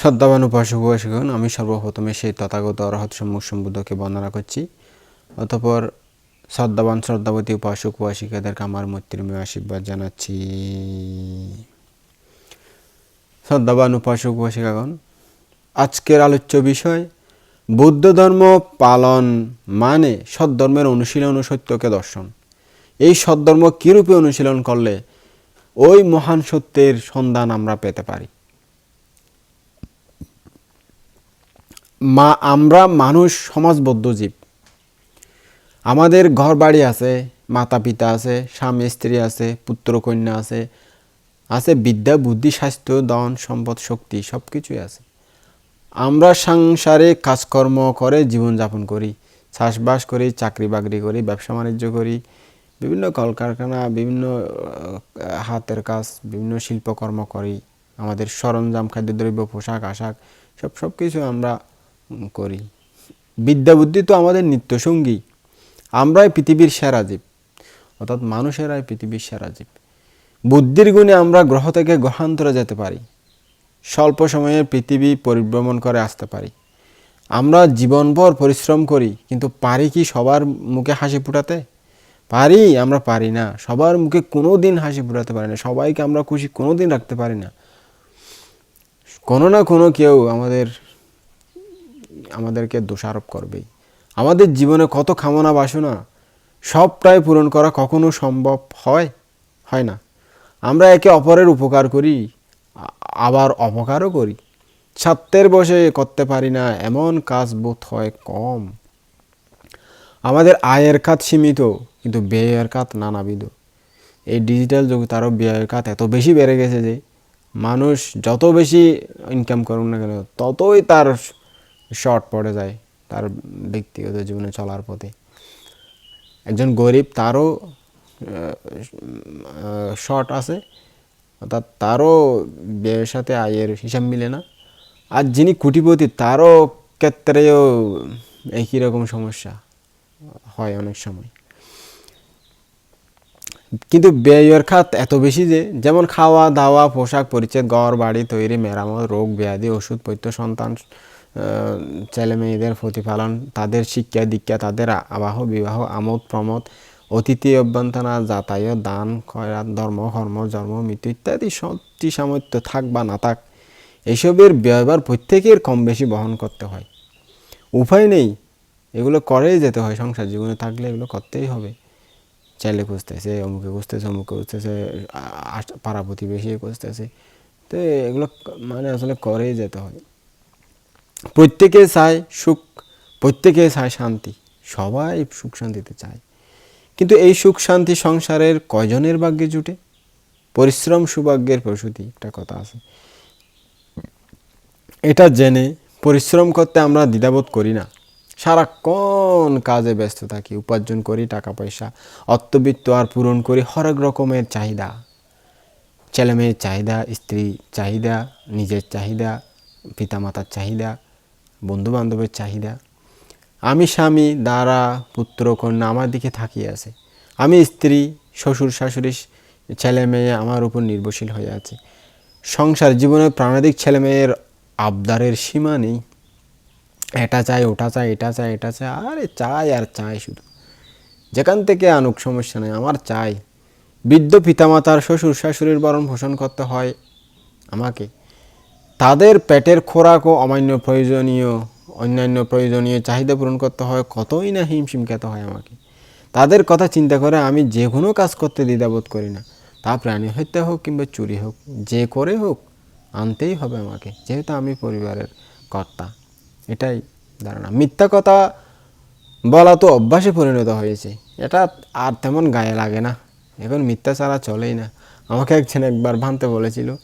শ্রদ্ধাবান উপাসক উপাসিকগণ আমি সর্বপ্রথমে সেই তথাগত অরহত সম্মুখ সম্বুদ্ধকে বন্দনা করছি। অতপর শ্রদ্ধাবান শ্রদ্ধাবতী উপাসক উপাসিকাদেরকে আমার মৈত্রীময় আশীর্বাদ জানাচ্ছি। শ্রদ্ধাবান উপাসক উপাসিকাগণ আজকের আলোচ্য বিষয়, বৌদ্ধ ধর্ম পালন মানে সদ্ধর্মের অনুশীলন ও সত্যকে দর্শন। এই সদ্ধর্ম কীরূপে অনুশীলন করলে ওই মহান সত্যের সন্ধান আমরা পেতে পারি? মা, আমরা মানুষ, সমাজবদ্ধ জীব। আমাদের ঘর বাড়ি আছে মাতা পিতা আছে, স্বামী, স্ত্রী আছে, পুত্র, কন্যা আছে আছে বিদ্যা, বুদ্ধি, স্বাস্থ্য দন সম্পদ, শক্তি সব কিছুই আছে। আমরা সংসারে কাজকর্ম করে জীবনযাপন করি, চাষবাস করি চাকরি বাকরি করি, ব্যবসা বাণিজ্য করি, বিভিন্ন কলকারখানা, বিভিন্ন হাতের কাজ, বিভিন্ন শিল্পকর্ম করি, আমাদের সরঞ্জাম খাদ্যদ্রব্য পোশাক, আশাক, সব সব কিছু আমরা করি। বিদ্যা বুদ্ধি তো আমাদের নিত্যসঙ্গী আমরাই পৃথিবীর সেরা জীব। অর্থাৎ মানুষেরাই পৃথিবীর সেরা জীব। বুদ্ধির গুণে আমরা গ্রহ থেকে গ্রহান্তরে যেতে পারি। স্বল্প সময়ে পৃথিবী পরিভ্রমণ করে আসতে পারি। আমরা জীবনভর পরিশ্রম করি, কিন্তু পারি কি সবার মুখে হাসি ফুটাতে? পারি, আমরা পারি না। সবার মুখে কোনো দিন হাসি ফুটাতে পারি না। সবাইকে আমরা খুশি কোনো দিন রাখতে পারি না। কোনো না কোনো কেউ আমাদের আমাদেরকে দোষারোপ করবেই। আমাদের জীবনে কত কামনা বাসনা, সবটাই পূরণ করা কখনো সম্ভব হয়? হয় না। আমরা একে অপরের উপকার করি আবার অপকারও করি। ছাত্রের বসে করতে পারি না, এমন কাজ বোধ হয় কম। আমাদের আয়ের খাত সীমিত, কিন্তু ব্যয়ের খাত নানাবিধ। এই ডিজিটাল যুগে তারও ব্যয়ের খাত এত বেশি বেড়ে গেছে যে, মানুষ যত বেশি ইনকাম করুন না কেন, ততই তার শর্ট পড়ে যায় তার ব্যক্তিগত জীবনে চলার পথে। একজন গরিব তারও শর্ট আছে, অর্থাৎ তারও ব্যয়ের সাথে আয়ের হিসাব মিলে না। আর যিনি কুটিপতি তারও ক্ষেত্রেও একই রকম সমস্যা হয় অনেক সময়। কিন্তু ব্যয়ের খাত এত বেশি যে, যেমন খাওয়া দাওয়া পোশাক পরিচ্ছদ ঘর বাড়ি তৈরি, মেরামত রোগ ব্যাধি ওষুধ পৈত্য সন্তান ছেলে মেয়েদের প্রতিপালন, তাদের শিক্ষা দীক্ষা, তাদের আবাহ, বিবাহ, আমোদ প্রমোদ, অতিথি অভ্যন্তনা যাতায়াত, দান, খয়রাত, ধর্ম, কর্ম, জন্ম, মৃত্যু ইত্যাদি সত্যি সামর্থ্য থাক বা না থাক, এসবের ব্যয়বার প্রত্যেকের কম বেশি বহন করতে হয়। উপায় নেই, এগুলো করেই যেতে হয় সংসার জীবনে, থাকলে এগুলো করতেই হবে। চাইলে খুঁজতেছে, অমুকে খুঁজতেছে অমুকে খুঁজতেছে পাড়া প্রতিবেশী খুঁজতেছে, তো এগুলো মানে আসলে করেই যেতে হয়। প্রত্যেকে চায় সুখ প্রত্যেকে চায় শান্তি, সবাই সুখ শান্তিতে চায়। কিন্তু এই সুখ শান্তি সংসারের কয়জনের ভাগ্যে জুটে? পরিশ্রম সৌভাগ্যের প্রসূতি, একটা কথা আছে। এটা জেনে পরিশ্রম করতে আমরা দ্বিধাবোধ করি না। সারাক্ষণ কাজে ব্যস্ত থাকি, উপার্জন করি টাকা পয়সা অর্থবিত্ত আর পূরণ করি হরেক রকমের চাহিদা। ছেলে মেয়ের চাহিদা স্ত্রী চাহিদা, নিজের চাহিদা, পিতামাতার চাহিদা বন্ধু বান্ধবের চাহিদা। আমি স্বামী দ্বারা পুত্র, কন্যা আমার দিকে থাকিয়ে আছে। আমি স্ত্রী, শ্বশুর, শাশুড়ি, ছেলে মেয়ে আমার উপর নির্ভরশীল হয়ে আছে। সংসার জীবনে প্রাণাদিক ছেলে মেয়ের আবদারের সীমা নেই। এটা চাই, ওটা চাই, এটা চাই এটা চাই, আরে চাই আর চাই শুধু। যেখান থেকে আনুক সমস্যা নেই, আমার চাই। বৃদ্ধ পিতামাতার শ্বশুর, শাশুড়ির বরণ পোষণ করতে হয় আমাকে। তাদের পেটের খোরাক ও অমান্য প্রয়োজনীয়, অন্যান্য প্রয়োজনীয় চাহিদা পূরণ করতে হয়, কতই না হিমশিম খেতে হয় আমাকে। তাদের কথা চিন্তা করে আমি যে কোনো কাজ করতে দ্বিধাবোধ করি না। তা প্রাণী হত্যা হোক কিংবা চুরি হোক, যে করে হোক, আনতেই হবে আমাকে, যেহেতু আমি পরিবারের কর্তা। এটাই ধারণা। মিথ্যা কথা বলা তো অভ্যাসে পরিণত হয়েছে। এটা আর তেমন গায়ে লাগে না। এখন মিথ্যা ছাড়া চলেই না। আমাকে একজন একবার ভানতে বলেছিল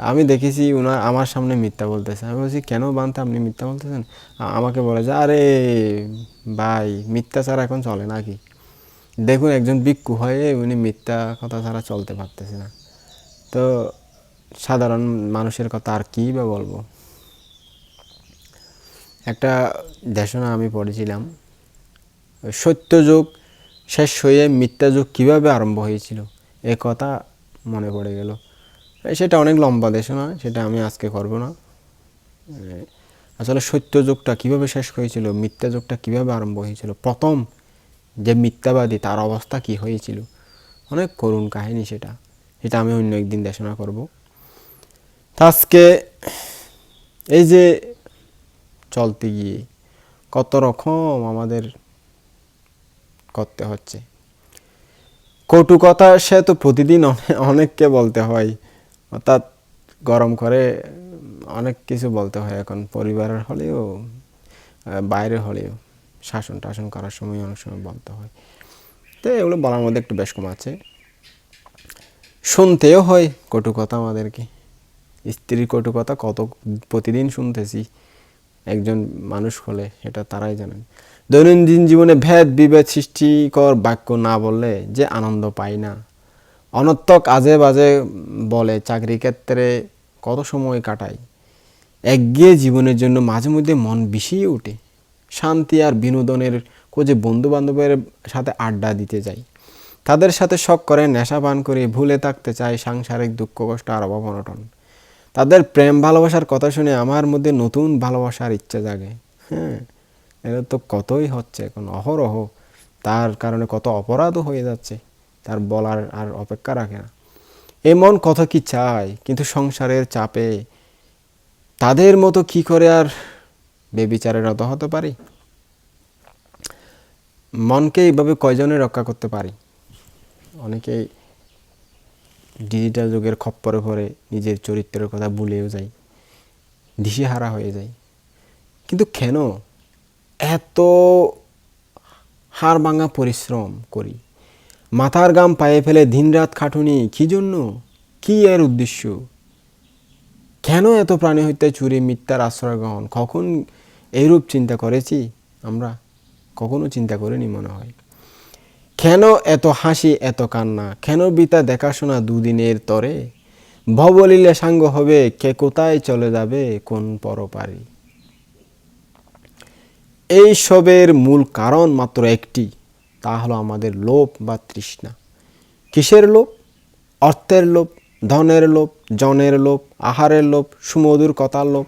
আমি দেখেছি উনার আমার সামনে মিথ্যা বলতেছে। আমি বলছি, কেন বানতে আপনি মিথ্যা বলতেছেন? আমাকে বলে যে, আরে ভাই, মিথ্যা ছাড়া এখন চলে নাকি দেখুন, একজন ভিক্ষু হয়ে উনি মিথ্যা কথা ছাড়া চলতে পারতেছে না। তো সাধারণ মানুষের কথা আর কী বা বলব? একটা দেশনা আমি পড়েছিলাম। ওই সত্যযুগ শেষ হয়ে মিথ্যা যুগ কীভাবে আরম্ভ হয়েছিল? এ কথা মনে পড়ে গেল। সেটা অনেক লম্বা দেশনা সেটা আমি আজকে করব না। আসলে সত্য যুগটা কীভাবে শেষ হয়েছিল মিথ্যা যুগটা কীভাবে আরম্ভ হয়েছিল, প্রথম যে মিথ্যাবাদী তার অবস্থা কি হয়েছিল, অনেক করুণ কাহিনী সেটা সেটা আমি অন্য একদিন দেশনা করব। তা আজকে এই যে চলতে গিয়ে কত রকম আমাদের করতে হচ্ছে। কটু কথা সে তো প্রতিদিন অনেককে বলতে হয়। অর্থাৎ গরম করে অনেক কিছু বলতে হয় এখন পরিবারের হলেও বাইরে হলেও, শাসন টাসন করার সময় অনেক সময় বলতে হয়। তো এগুলো বলার মধ্যে একটু বেশ কম আছে। শুনতেও হয় কটু কথা আমাদেরকে। স্ত্রীর কটু কথা কত, প্রতিদিন শুনতেছি। একজন মানুষ হলে এটা তারাই জানেন। দৈনন্দিন জীবনে ভেদ বিভেদ সৃষ্টিকর বাক্য না বললে যে আনন্দ পাই না। অনর্থক আজে বাজে বলে চাকরি ক্ষেত্রে কত সময় কাটাই একগিয়ে জীবনের জন্য মাঝে মধ্যে মন বিষিয়ে ওঠে। শান্তি আর বিনোদনের খোঁজে বন্ধু বান্ধবের সাথে আড্ডা দিতে যাই। তাদের সাথে শখ করে, নেশা পান করে, ভুলে থাকতে চাই সাংসারিক দুঃখ, কষ্ট আর অভাব অনটন। তাদের প্রেম ভালোবাসার কথা শুনে আমার মধ্যে নতুন ভালোবাসার ইচ্ছা জাগে। হ্যাঁ এটা তো কতই হচ্ছে এখন অহরহ। তার কারণে কত অপরাধও হয়ে যাচ্ছে। তার বলার আর অপেক্ষা রাখে না। এমন কত কি চায়? কিন্তু সংসারের চাপে তাদের মতো কি করে আর বেবিচারে রত হতে পারি? মনকে এইভাবে কয়জনে রক্ষা করতে পারি? অনেকেই ডিজিটাল যুগের খপ্পরে পরে নিজের চরিত্রের কথা ভুলেও যায়, দিশেহারা হয়ে যায়। কিন্তু কেন এত হাড় ভাঙা পরিশ্রম করি? মাথার গাম পায়ে ফেলে দিনরাত খাটুনি, কি জন্য? কি এর উদ্দেশ্য? কেন এত প্রাণী হত্যা চুরি মিথ্যার আশ্রয় গ্রহণ? কখন এইরূপ চিন্তা করেছি আমরা? কখনো চিন্তা করিনি মনে হয়। কেন এত হাসি, এত কান্না? কেন বিতা দেখাশোনা দুদিনের তরে? ভবলীলে সাঙ্গ হবে, কে কোথায় চলে যাবে, কোন পরপারি? এই সবের মূল কারণ মাত্র একটি। তা হলো আমাদের লোভ বা তৃষ্ণা। কিসের লোভ? অর্থের লোভ, ধনের লোভ, জনের লোভ, আহারের লোভ, সুমধুর কথার লোভ,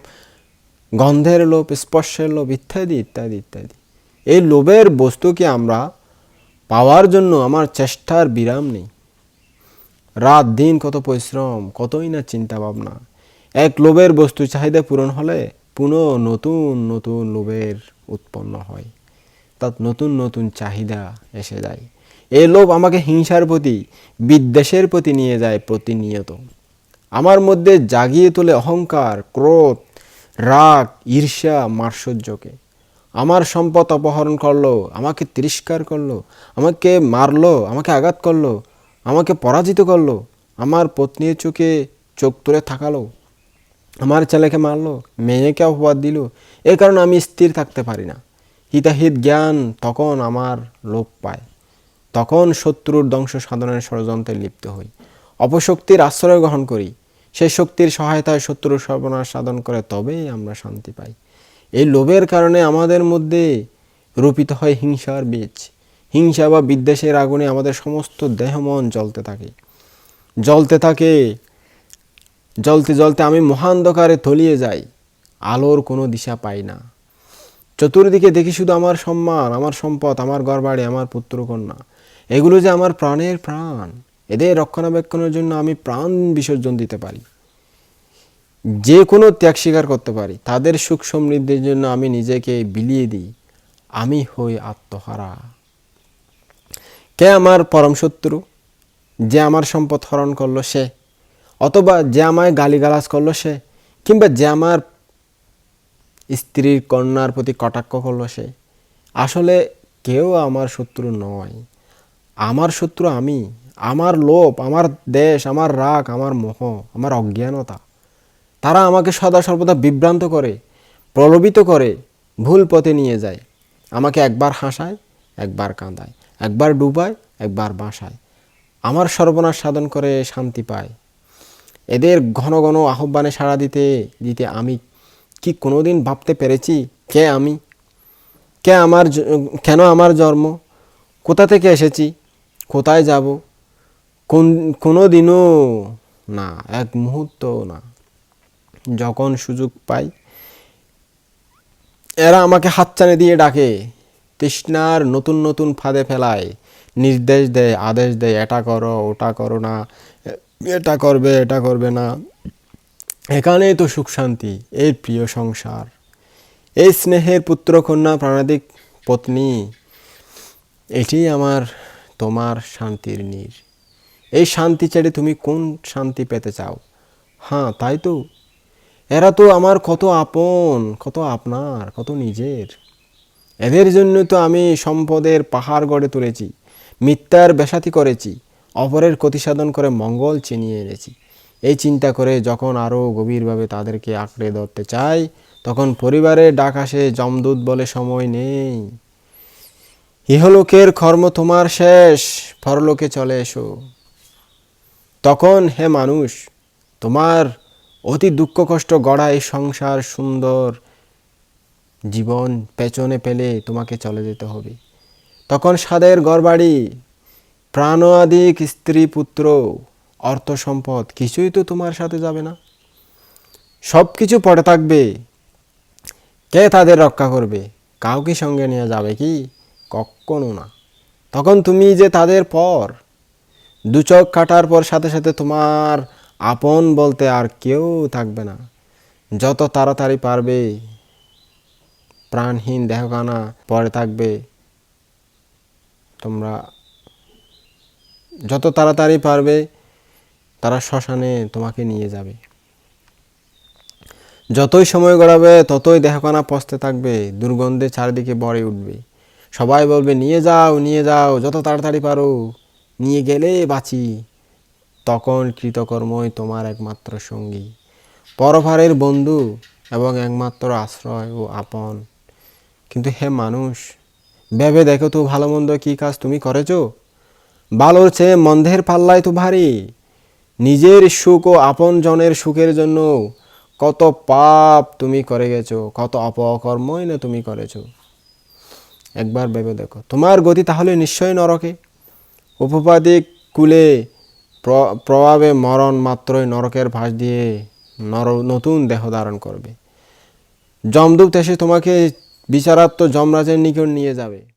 গন্ধের লোভ, স্পর্শের লোভ, ইত্যাদি ইত্যাদি ইত্যাদি। এই লোভের বস্তুকে আমরা পাওয়ার জন্য আমার চেষ্টার বিরাম নেই? রাত, দিন কত পরিশ্রম, কতই না চিন্তা ভাবনা এক লোভের বস্তু চাহিদা পূরণ হলে পুনঃ নতুন নতুন লোভের উৎপন্ন হয়। তার নতুন নতুন চাহিদা এসে যায়। এই লোভ আমাকে হিংসার প্রতি, বিদ্বেষের প্রতি নিয়ে যায় প্রতিনিয়ত। আমার মধ্যে জাগিয়ে তোলে অহংকার, ক্রোধ, রাগ, ঈর্ষা মার্সর্যকে আমার সম্পদ অপহরণ করল, আমাকে তিরস্কার করল, আমাকে মারলো, আমাকে আঘাত করল, আমাকে পরাজিত করল, আমার পত্নীর চোখে চোখ তুলে থাকালো আমার ছেলেকে মারলো, মেয়েকে অপবাদ দিল এই কারণে আমি স্থির থাকতে পারি না। হিতাহিত জ্ঞান তখন আমার লোপ পায়। তখন শত্রুর ধ্বংস সাধনের ষড়যন্ত্রে লিপ্ত হই। অপশক্তির আশ্রয় গ্রহণ করি। সেই শক্তির সহায়তায় শত্রুর সর্বনাশ সাধন করে তবেই আমরা শান্তি পাই। এই লোভের কারণে আমাদের মধ্যে রূপিত হয় হিংসার বীজ। হিংসা বা বিদ্বেষের আগুনে আমাদের সমস্ত দেহ মন জ্বলতে থাকে। জ্বলতে থাকে, জ্বলতে জ্বলতে আমি মহান্ধকারে তলিয়ে যাই। আলোর কোনো দিশা পাই না। চতুর্দিকে দেখি শুধু আমার সম্মান, আমার সম্পদ, আমার ঘরবাড়ি, আমার পুত্রকন্যা। এগুলো যে আমার প্রাণের প্রাণ, এদের রক্ষণাবেক্ষণের জন্য আমি প্রাণ বিসর্জন দিতে পারি। যে কোনো ত্যাগ স্বীকার করতে পারি। তাদের সুখ সমৃদ্ধির জন্য আমি নিজেকে বিলিয়ে দিই। আমি হই আত্মহারা। কে আমার পরম শত্রু? যে আমার সম্পদ হরণ করল সে। অথবা যে আমায় গালিগালাজ করল সে। কিংবা যে আমার স্ত্রীর কন্যার প্রতি কটাক্ষ করল সে। আসলে কেউ আমার শত্রু নয়। আমার শত্রু আমি। আমার লোভ, আমার দেশ, আমার রাগ, আমার মোহ, আমার অজ্ঞানতা। তারা আমাকে সদা সর্বদা বিভ্রান্ত করে, প্রলোভিত করে, ভুল পথে নিয়ে যায়। আমাকে একবার হাসায়, একবার কাঁদায়। একবার ডুবায়, একবার বাসায়। আমার সর্বনাশ সাধন করে শান্তি পায়। এদের ঘন ঘন আহ্বানে সাড়া দিতে দিতে আমি কি কোনোদিন ভাবতে পেরেছি? কে আমি? কে আমার কেন আমার জন্ম? কোথা থেকে এসেছি? কোথায় যাব? কোন কোনো দিনও না, এক মুহূর্ত না। যখন সুযোগ পাই, এরা আমাকে হাতছানি দিয়ে ডাকে, তৃষ্ণার নতুন নতুন ফাঁদে ফেলায়, নির্দেশ দেয়, আদেশ দেয়, এটা করো, ওটা করো না এটা করবে এটা করবে না। এখানেই তো সুখ শান্তি, এই প্রিয় সংসার। এই স্নেহের পুত্র কন্যা প্রাণাদিক পত্নী, এটি আমার তোমার শান্তির নীর। এই শান্তি ছেড়ে তুমি কোন শান্তি পেতে চাও? হ্যাঁ তাই তো। এরা তো আমার কত আপন, কত আপনার, কত নিজের। এদের জন্য তো আমি সম্পদের পাহাড় গড়ে তুলেছি, মিথ্যার বেসাতি করেছি, অপরের ক্ষতি সাধন করে মঙ্গল চিনিয়ে এনেছি। এই চিন্তা করে যখন আরও গভীরভাবে তাদেরকে আঁকড়ে ধরতে চাই, তখন পরিবারের ডাক আসে, জমদূত বলে সময় নেই। ইহলোকের কর্ম তোমার শেষ, পরলোকে চলে এসো। তখন, হে মানুষ, তোমার অতি দুঃখ কষ্ট গড়া এই সংসার সুন্দর জীবন পেছনে পেলে তোমাকে চলে যেতে হবে। তখন সাদের ঘরবাড়ি প্রাণাদিক স্ত্রী পুত্র অর্থ সম্পদ, কিছুই তো তোমার সাথে যাবে না। সব কিছু পড়ে থাকবে। কে তাদের রক্ষা করবে? কাউকে সঙ্গে নিয়ে যাবে কি? কখনো না। তখন তুমি যে তাদের পর, দু চোখ কাটার পর সাথে সাথে তোমার আপন বলতে আর কেউ থাকবে না। যত তাড়াতাড়ি পারবে, প্রাণহীন দেহখানা পরে থাকবে। তোমরা যত তাড়াতাড়ি পারবে তারা শ্মশানে তোমাকে নিয়ে যাবে। যতই সময় গড়াবে, ততই দেহখানা পচতে থাকবে, দুর্গন্ধে চারিদিকে বড়ে উঠবে। সবাই বলবে, নিয়ে যাও নিয়ে যাও, যত তাড়াতাড়ি পারো, নিয়ে গেলে বাঁচি। তখন কৃতকর্মই তোমার একমাত্র সঙ্গী। পরভারের বন্ধু এবং একমাত্র আশ্রয় ও আপন। কিন্তু হে মানুষ, ভেবে দেখো তো ভালো মন্দ কী কাজ তুমি করেছ? ভালোর চেয়ে মন্দের পাল্লায় তো ভারী। নিজের সুখ ও আপন জনের সুখের জন্য কত পাপ তুমি করে গেছো, কত অপকর্মই না তুমি করেছ। একবার ভেবে দেখো। তোমার গতি তাহলে নিশ্চয়ই নরকে। উপপাদিক কুলে প্র- প্রভাবে মরণ মাত্রই নরকের ভাস দিয়ে নর, নতুন দেহ ধারণ করবে। যমদূত এসে তোমাকে বিচারাত্ম যমরাজের নিকট নিয়ে যাবে।